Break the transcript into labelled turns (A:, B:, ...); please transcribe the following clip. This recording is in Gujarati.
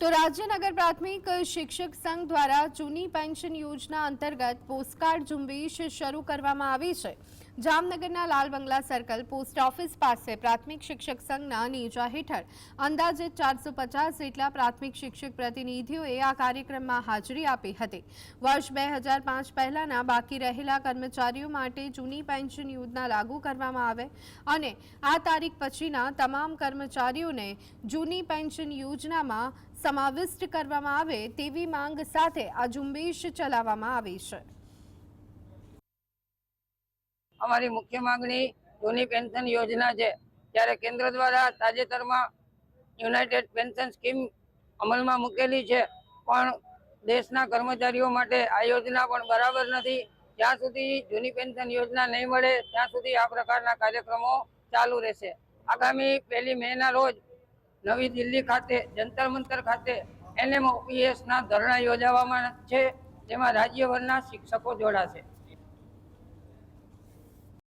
A: તો રાજ્ય નગર પ્રાથમિક શિક્ષક સંઘ દ્વારા જૂની પેન્શન યોજના અંતર્ગત પોસ્ટકાર્ડ ઝુંબેશ શરૂ કરવામાં આવી છે. જામનગરના લાલ બંગલા સર્કલ પોસ્ટ ઓફિસ પાસે પ્રાથમિક શિક્ષક સંઘના નેજા હેઠળ અંદાજે ચારસો પચાસ જેટલા પ્રાથમિક શિક્ષક પ્રતિનિધિઓએ આ કાર્યક્રમમાં હાજરી આપી હતી. વર્ષ બે હજાર પાંચ પહેલાના બાકી રહેલા કર્મચારીઓ માટે જૂની પેન્શન યોજના લાગુ કરવામાં આવે અને આ તારીખ પછીના તમામ કર્મચારીઓને જૂની પેન્શન યોજનામાં સમાવિષ્ટ કરવામાં આવે તેવી માંગ સાથે આ ઝુંબેશ ચલાવવામાં આવી છે.
B: અમારી મુખ્ય માંગણી જૂની પેન્શન યોજના છે. ત્યારે કેન્દ્ર દ્વારા તાજેતરમાં યુનાઇટેડ પેન્શન સ્કીમ અમલમાં મૂકેલી છે. પણ દેશના કર્મચારીઓ માટે આ યોજના પણ બરાબર નથી. જ્યાં સુધી જૂની પેન્શન યોજના નહીં મળે, ત્યાં સુધી આ પ્રકારના કાર્યક્રમો ચાલુ રહેશે. આગામી પહેલી મેના રોજ નવી દિલ્હી ખાતે, જંતર મંતર ખાતે એનએમઓપીએસ ઓપીએસના ધરણા યોજાવામાં છે. જેમાં રાજ્યભરના શિક્ષકો જોડાશે.